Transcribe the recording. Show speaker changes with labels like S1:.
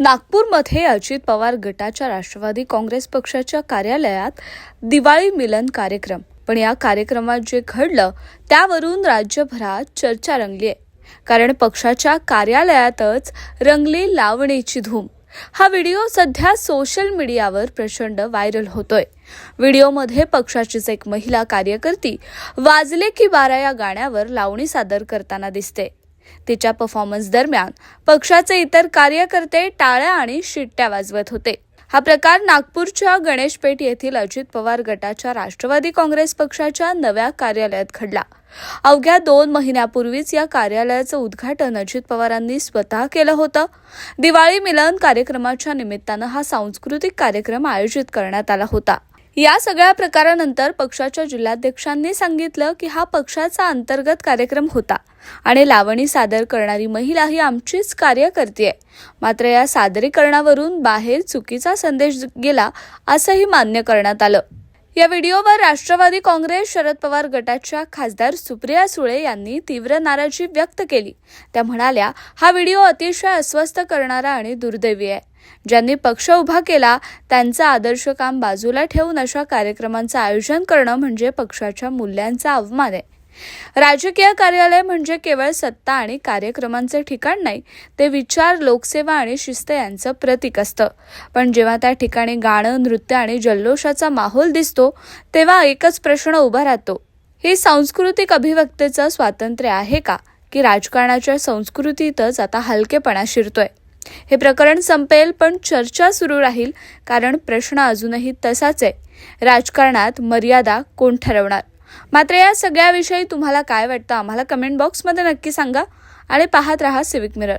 S1: नागपूरमध्ये अजित पवार गटाच्या राष्ट्रवादी काँग्रेस पक्षाच्या कार्यालयात दिवाळी मिलन कार्यक्रम. पण या कार्यक्रमात जे घडलं त्यावरून राज्यभरात चर्चा रंगली आहे. कारण पक्षाच्या कार्यालयातच रंगली लावणीची धूम. हा व्हिडिओ सध्या सोशल मीडियावर प्रचंड व्हायरल होतोय. व्हिडिओमध्ये पक्षाचीच एक महिला कार्यकर्ती वाजले की बारा या गाण्यावर लावणी सादर करताना दिसते. तिच्या परफॉर्मन्स दरम्यान पक्षाचे इतर कार्यकर्ते टाळ्या आणि शिट्ट्या वाजवत होते. हा प्रकार नागपूरच्या गणेशपेठ येथील अजित पवार गटाच्या राष्ट्रवादी काँग्रेस पक्षाच्या नव्या कार्यालयात घडला. अवघ्या दोन महिन्यापूर्वीच या कार्यालयाचं उद्घाटन अजित पवारांनी स्वतः केलं होतं. दिवाळी मिलन कार्यक्रमाच्या निमित्तानं हा सांस्कृतिक कार्यक्रम आयोजित करण्यात आला होता. या सगळ्या प्रकारानंतर पक्षाच्या जिल्हाध्यक्षांनी सांगितलं की हा पक्षाचा अंतर्गत कार्यक्रम होता आणि लावणी सादर करणारी महिला ही आमचीच कार्यकर्ती आहे. मात्र या सादरीकरणावरून बाहेर चुकीचा संदेश गेला असंही मान्य करण्यात आलं. या व्हिडिओवर राष्ट्रवादी काँग्रेस शरद पवार गटाच्या खासदार सुप्रिया सुळे यांनी तीव्र नाराजी व्यक्त केली. त्या म्हणाल्या हा व्हिडिओ अतिशय अस्वस्थ करणारा आणि दुर्दैवी आहे. ज्यांनी पक्ष उभा केला त्यांचं आदर्श काम बाजूला ठेवून अशा कार्यक्रमांचं आयोजन करणं म्हणजे पक्षाच्या मूल्यांचा अवमान आहे. राजकीय कार्यालय म्हणजे केवळ सत्ता आणि कार्यक्रमांचे ठिकाण नाही ते विचार लोकसेवा आणि शिस्त यांचं प्रतीक असतं. पण जेव्हा त्या ठिकाणी गाणं नृत्य आणि जल्लोषाचा माहोल दिसतो तेव्हा एकच प्रश्न उभा राहतो. ही सांस्कृतिक अभिव्यक्तीचं स्वातंत्र्य आहे का? की राजकारणाच्या संस्कृतीतच आता हलकेपणा शिरतोय. हे प्रकरण संपेल पण चर्चा सुरू राहील कारण प्रश्न अजूनही तसाच आहे. राजकारणात मर्यादा कोण ठरवणार? मात्र या सगळ्याविषयी तुम्हाला काय वाटतं? आम्हाला कमेंट बॉक्समध्ये नक्की सांगा आणि पाहत रहा सिविक मिरर